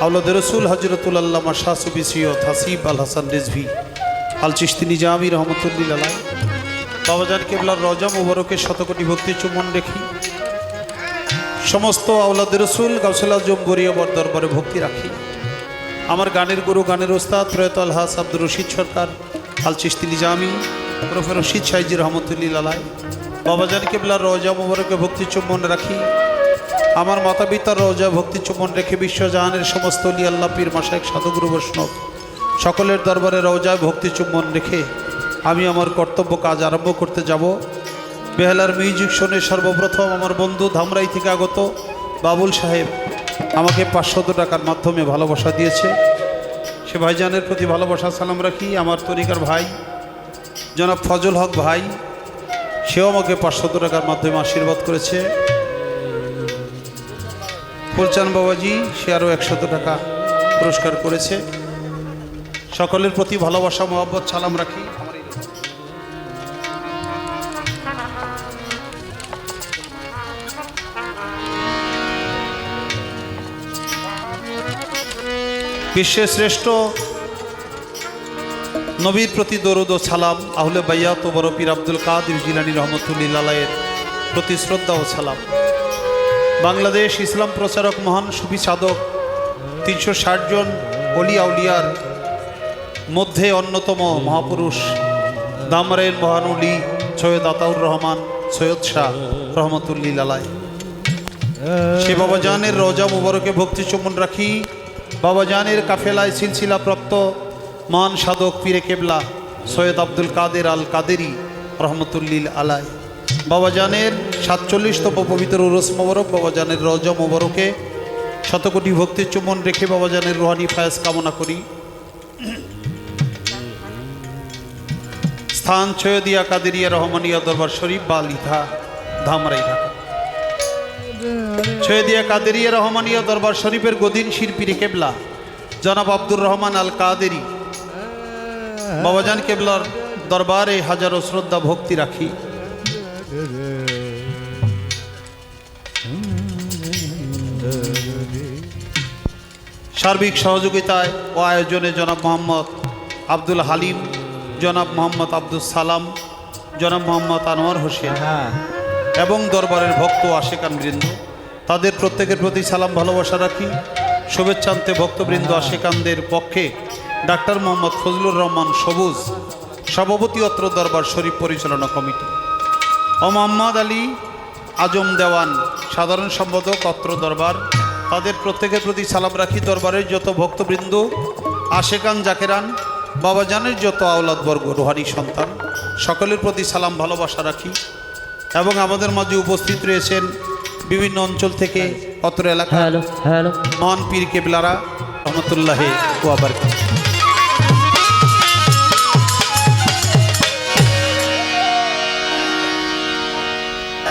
আল আল ভক্তি চুমন রেখি সমস্ত গাউসুল দরবারে ভক্তি রাখি। আমার গানের গুরু, গানের ওস্তাদ প্রয়ত আলহাস আব্দুর রশিদ সরকার, আল নিজামি রশিদ সাইজি রহমতুল্লিল আলাই, বাবাজান কেবলার রজা মুবারকে ভক্তি চুম্বন রাখি। আমার মাতা পিতার রোজা ভক্তি চুম্বন রেখে বিশ্বজাহানের সমস্ত অলি আল্লাহ পীর মাসায়ক সাধুগুরু বৈষ্ণব সকলের দরবারে রোজায় ভক্তি চুম্বন রেখে আমি আমার কর্তব্য কাজ আরম্ভ করতে যাব। বেহালার মিউজিক শোনে সর্বপ্রথম আমার বন্ধু ধামরাই থেকে আগত বাবুল সাহেব আমাকে পাঁচশত টাকার মাধ্যমে ভালোবাসা দিয়েছে। সে ভাইজানের প্রতি ভালোবাসা, সালাম রাখি। আমার তরিকার ভাই, জনাব ফজল হক ভাই, সেও আমাকে পাঁচশত টাকার মাধ্যমে আশীর্বাদ করেছে। ফুলচান বাবাজি, সে আরও একশত টাকা পুরস্কার করেছে। সকলের প্রতি ভালোবাসা, মোহাব্বত, সালাম রাখি। বিশ্বের শ্রেষ্ঠ নবীর প্রতি দরুদ ও সালাম, আহলে বাইয়া তো বড় পীর আব্দুল কাদির জিলানি রহমতুল্লিল্লাহের প্রতি শ্রদ্ধা ও সালাম। বাংলাদেশ ইসলাম প্রচারক মহান সুফি সাধক তিনশো ষাট জন অলি আউলিয়ার মধ্যে অন্যতম মহাপুরুষ দামরাইন মহানুলি সৈয়দ আতাউর রহমান, সৈয়দ শাহ রহমতুল্লিল আলাই। সে বাবাজানের রোজা মুবারকে ভক্তি চুমন রাখি, বাবাজানের কাফেলায় সিলসিলা প্রাপ্ত মহান সাধক পীরে কেবলা সৈয়দ আব্দুল কাদের আল কাদেরি রহমতুল্লিল আলাই। বাবাজানের সাতচল্লিশতম পবিত্র উরস মোবারক বাবাজানের রজা মোবারকে। শতকোটি ভক্তির চুমন রেখে বাবাজানের রোহানি ফায়াজ কামনা করি। স্থান সৈয়দিয়া কাদেরিয়া রহমানিয়া দরবার শরীফ বা লিধা ধামরাই ঢাকা। সৈয়দিয়া কাদেরিয়া রহমানিয়া দরবার শরীফের গদিন শিরপিরে কেবলা, জনাব আব্দুর রহমান আল কাদেরি। বাবাজান কেবলার দরবারে হাজারো শ্রদ্ধা, ভক্তি রাখি। সার্বিক সহযোগিতায় ও আয়োজনে জনাব মোহাম্মদ আব্দুল হালিম জনাব মোহাম্মদ আব্দুল সালাম জনাব মোহাম্মদ আনোয়ার হোসেন এবং দরবারের ভক্ত আশেকান বৃন্দ তাদের প্রত্যেকের প্রতি সালাম ভালোবাসা রাখি। শুভেচ্ছান্তে ভক্তবৃন্দ আশেকানদের পক্ষে ডাক্তার মোহাম্মদ ফজলুর রহমান সবুজ সভাপতি অত্র দরবার শরীফ পরিচালনা কমিটি। ও মোহাম্মদ আলী আজম দেওয়ান সাধারণ সম্পাদক অত্র দরবার তাদের প্রত্যেকের প্রতি সালাম রাখি দরবারের যত ভক্তবৃন্দ আশেকান জাকেরান বাবাজানের যত আওলাদবর্গ রোহানি সন্তান সকলের প্রতি সালাম ভালোবাসা রাখি। এবং আমাদের মাঝে উপস্থিত রয়েছেন বিভিন্ন অঞ্চল থেকে অত্র এলাকা মহান পীর কেবলারা রহমতুল্লাহে ওয়াবার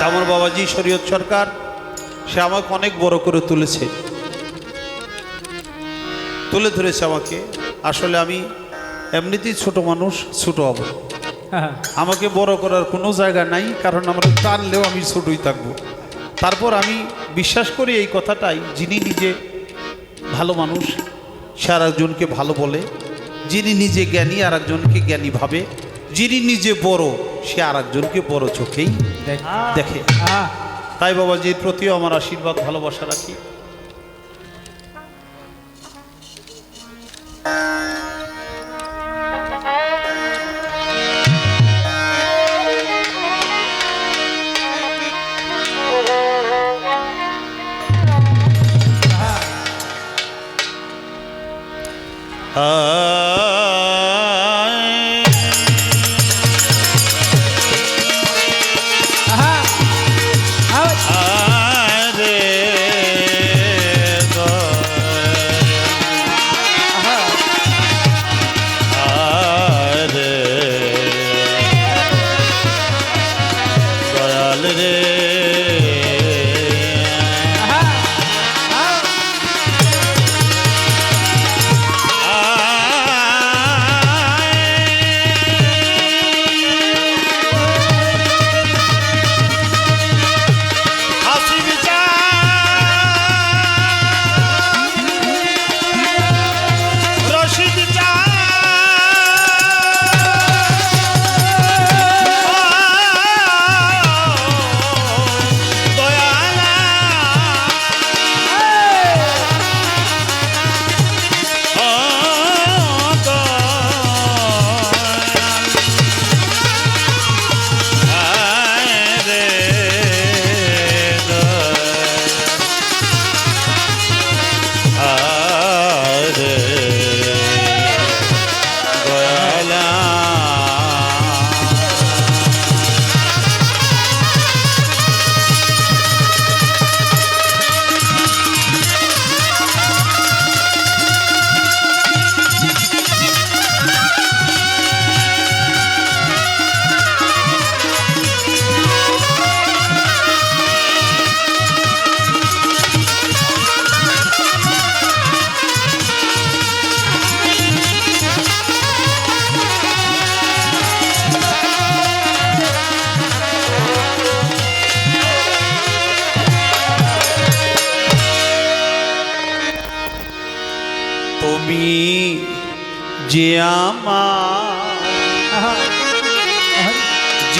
আমার বাবাজি শরীয়ত সরকার সে আমাকে অনেক বড় করে তুলেছে। তুলে ধরেছে আমাকে। আসলে আমি এমনিতেই ছোট মানুষ ছোট হব। আমাকে বড় করার কোনো জায়গা নাই কারণ আমরা টানলেও আমি ছোটই থাকব। তারপর আমি বিশ্বাস করি এই কথাটাই যিনি নিজে ভালো মানুষ সে আর একজনকে ভালো বলে। যিনি নিজে জ্ঞানী আর একজনকে জ্ঞানী ভাবে। যিনি নিজে বড় সে আর একজনকে বড় চোখেই দেখে। তাই বাবাজির প্রতিও আমার আশীর্বাদ ভালোবাসা রাখি।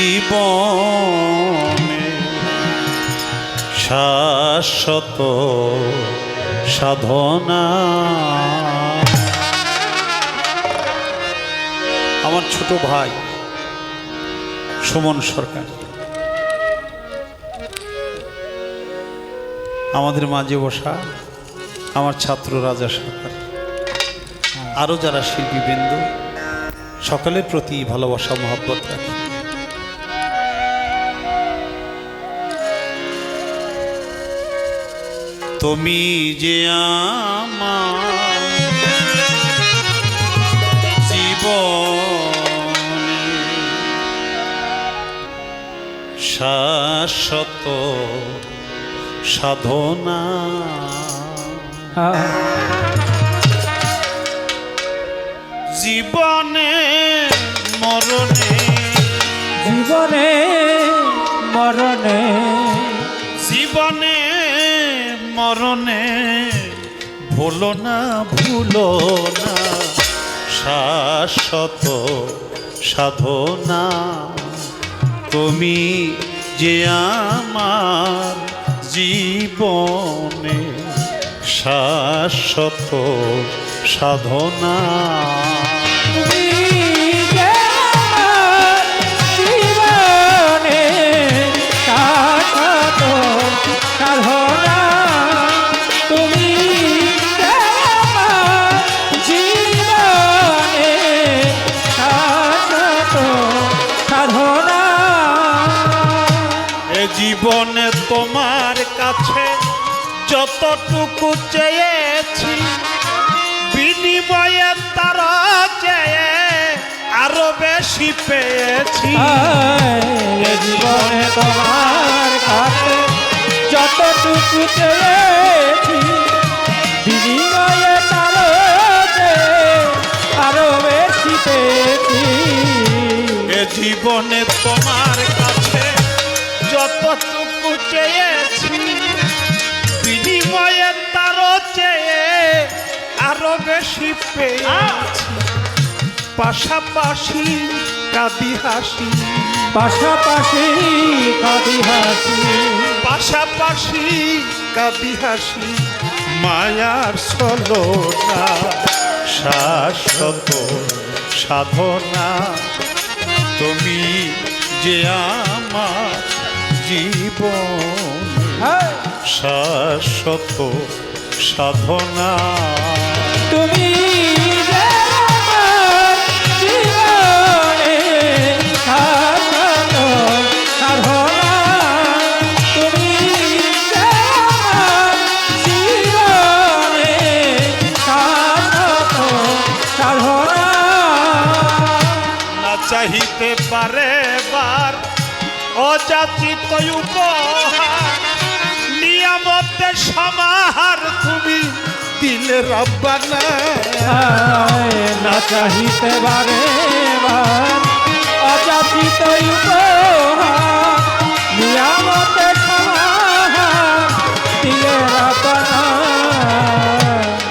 জীবনে শাশ্বত সাধনা। আমার ছোট ভাই সুমন সরকার। আমাদের মাঝে বসা আমার ছাত্র রাজা সরকার। আরও যারা শিল্পীবৃন্দ, সকলের প্রতি ভালোবাসা, মহব্বত রাখি। তুমি যে আমার জীবনে শাশ্বত সাধনা। জীবনে মরণে জীবনে মরণে জীবনে মরণে ভুলো না ভুলো না শাশ্বত সাধনা। তুমি যে আমার জীবনে শাশ্বত সাধনা। কাছে যতটুকু চেয়েছি বিনিময়ে তার চেয়ে আরও বেশি পেয়েছি। জীবনে তোমার কাছে যতটুকু চেয়েছি বিনিময়ে তার আরও বেশি পেয়েছি। এ জীবনে তোমার কাছে যতটুকু বেশি পেয়েছি পাশাপাশি কাঁদি হাসি। পাশাপাশি কাঁদি হাসি। পাশাপাশি কাঁদি হাসি। মায়ার সলনা শাশ্বত সাধনা। তুমি যে আমার জীবন শাশ্বত সাধনা। তুমি চাহিতে পারে বার অযাচিত উপহার সমাহার তুমি দিলে রব্বানা। না চাহিতে বারে অযাচিত নিয়ামতে সমাহার দিলে রাবনা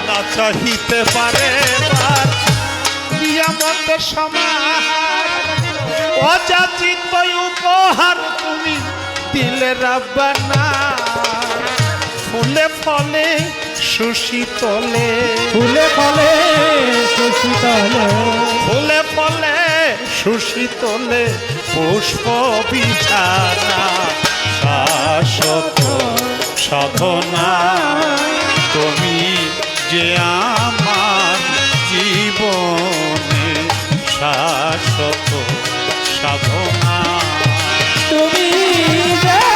না চাহিতে পারে নিয়ামতে সমাহার অযাচিত উপহার তুমি দিলে রব্বানা। ফুলে ফলে সুশীতলে। ফুলে ফলে সুশীতলে। ফুলে ফলে সুশীতলে পুষ্প বিছানা শাশ্বত সাধনা। তুমি যে আমার জীবনে শাশ্বত সাধনা। তুমি যে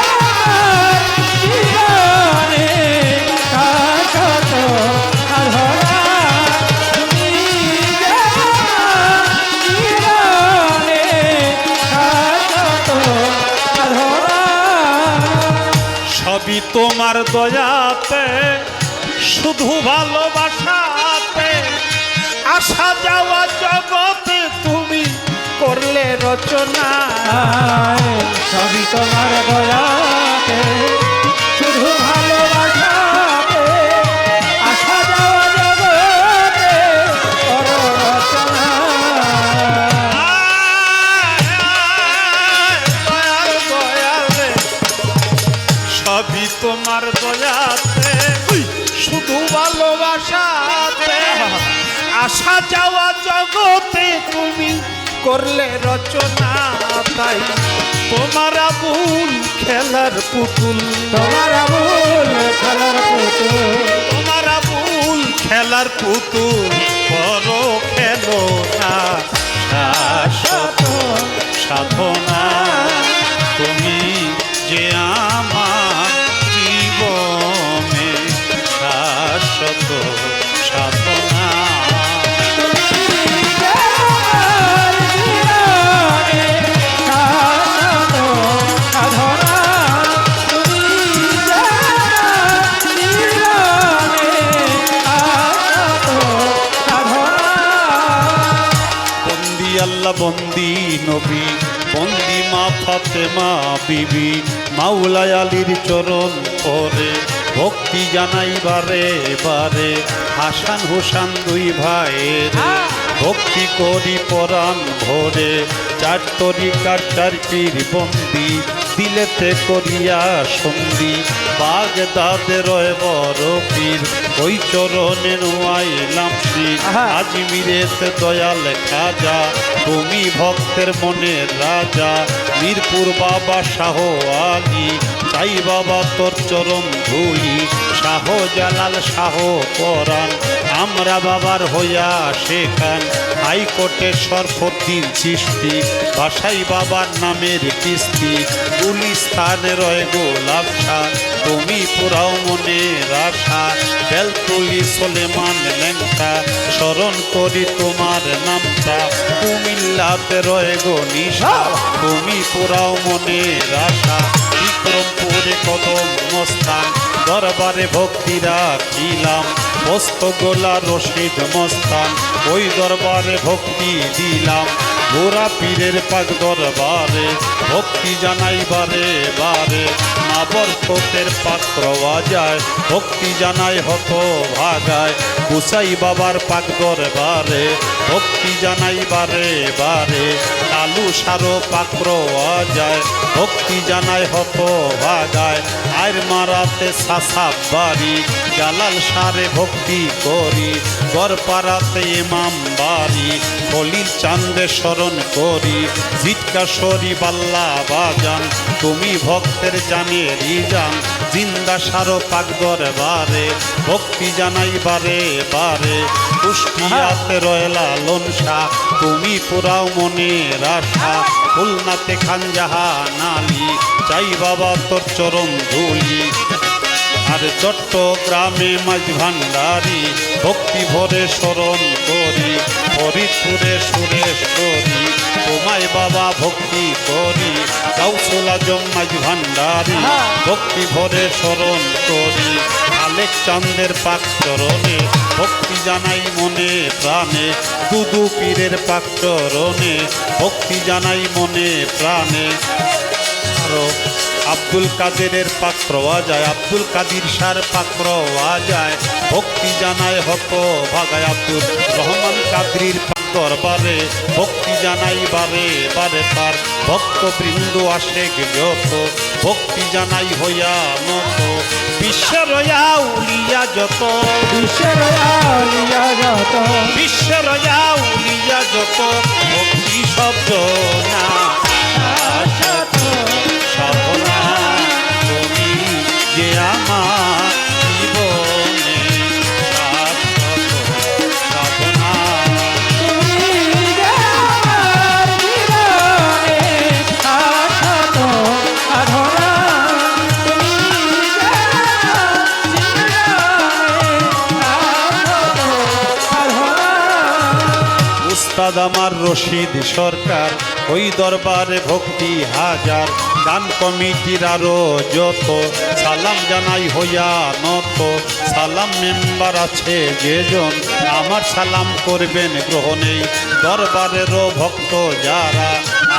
তোমার দয়াতে শুধু ভালোবাসাতে। আসা যাওয়া জগতে তুমি করলে রচনা সবই তোমার দয়াতে। সবই তোমার দয়াতে। শুধু ভালোবাসাতে। আসা যাওয়া জগতে তুমি করলে রচনা তাই। তোমার ভুল খেলার পুতুল। তোমার ভুল খেলার পুতুল। তোমার ভুল খেলার পুতুল। বড় খেলো না। শাশ্বত সাধনা। তুমি যে শাশ্বত সাধনা আল্লাহ বন্দি নবী বন্দি মা ফাতেমা বিবি মাওলায় আলীর চরণ পরে ভক্তি জানাই বারে বারে হাসান হুসান দুই ভাইয়ের। ভক্তি করি পরাণ ভরে চার তরিকার চার পীর বন্দি দিলেতে করিয়া সন্ধি বাগ দাদে রয় বড় পীর ওই চরণে নোয়াইলাম শির। আজমিরেতে দয়াল খাজা তুমি ভক্তের মনের রাজা। মিরপুর বাবা শাহ আলী চাই বাবা তোর চরম ধুলি শাহ জালাল শাহ পরাণ, আমরা বাবার হইয়া শেখান হাইকোর্টে সরফদ্দিন সৃষ্টি বাসাই বাবার নামের কিস্তি। গুলিস্তানে রয় গোলাপ শাহ তুমি পুরাও মনের আশা। বেলতুলি সোলেমান লেঙ্কা স্মরণ করি তোমার নামটা। কুমিল্লাতে রয়ে গো নিশা, তুমি পুরাও মনে আশা। বিক্রমপুরে কদম মস্তান দরবারে ভক্তি রাখিলাম পোস্ত গোলা রশিদ মস্তান, ওই দরবারে ভক্তি দিলাম। গোরা পীরের পাক দরবারে, ভক্তি জানাই বারে বারে মাবর ফোতের পাত্র বাজায় ভক্তি জানাই হত ভাগায় কুসাই বাবার পাক দরবারে। ভক্তি জানাই বারে বারে কালু সারো পাত্র যায় ভক্তি জানাই হত ভাগায় আর মারাতে সাসা বাড়ি। জালাল সারে ভক্তি করি, গড়পাড়াতে ইমাম বাড়ি। কলির চান্দে স্মরণ করি জিটকাশরী বাল্লা বাজান। তুমি ভক্তের জান জিন্দা সারো পাকদর বারে ভক্তি জানাই বারে বারে। কুষ্টিয়াতে রয়লা লনসা তুমি পুরাও মনের আশা। খুলনাতে খানজাহা নালি চাই বাবা তোর চরণ ধুলি। আর চট্টগ্রামে মাঝ ভান্ডারি ভক্তি ভরে স্মরণ করি ফরিদপুরে সুরেশ করি তোমায় বাবা ভক্তি করি কাউসলা জম্মাজ ভান্ডারি ভক্তি ভরে স্মরণ করি। আলেক চান্দের পাক চরণে ভক্তি জানাই মনে প্রাণে দুদু পীরের পাক চরণে ভক্তি জানাই মনে প্রাণে। আরও আব্দুল কাদেরের পাওয়া যায় আব্দুল কাদির সার পাওয়া যায়। ভক্তি জানায় হত ভাগায় আব্দুল রহমান কাদরির দরবারে। ভক্তি জানাই বারে বারে তার ভক্ত বৃন্দ আসে যত ভক্তি জানাই হইয়া নত। বিশ্বের উলিয়া যত। বিশ্বের আলিয়া যত। বিশ্বের উলিয়া যত। ভক্তি শব্দ না। যে উস্তাদ আমার রশিদ সরকার, ওই দরবারে ভক্তি হাজার। গান কমিটির আরও যত, সালাম জানাই হইয়া নত। সালাম মেম্বার আছে যেজন, আমার সালাম করবেন গ্রহণে দরবারেরও ভক্ত যারা,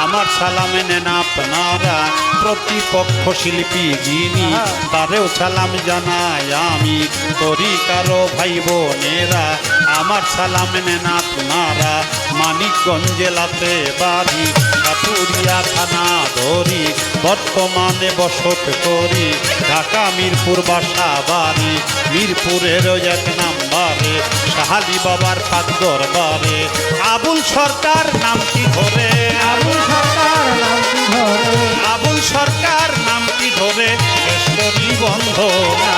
আমার সালামে নেন আপনারা। প্রতিপক্ষ শিল্পী যিনি, তারেও সালাম জানাই আমি। করি কারও ভাই বোনেরা আমার সালাম নেন আপনারা। মানিকগঞ্জ জেলাতে বাড়ি কাটুরিয়া থানা ধরি বর্তমানে বসত করি। ঢাকা মিরপুর বাসা বাড়ি মিরপুরের এক নাম্বারে সাহালি বাবার পাক দরবারে আবুল সরকার নামটি ধরে। আবুল সরকার নামটি ধরে। আবুল সরকার নামটি ধরে। কেশরী বন্ধনা।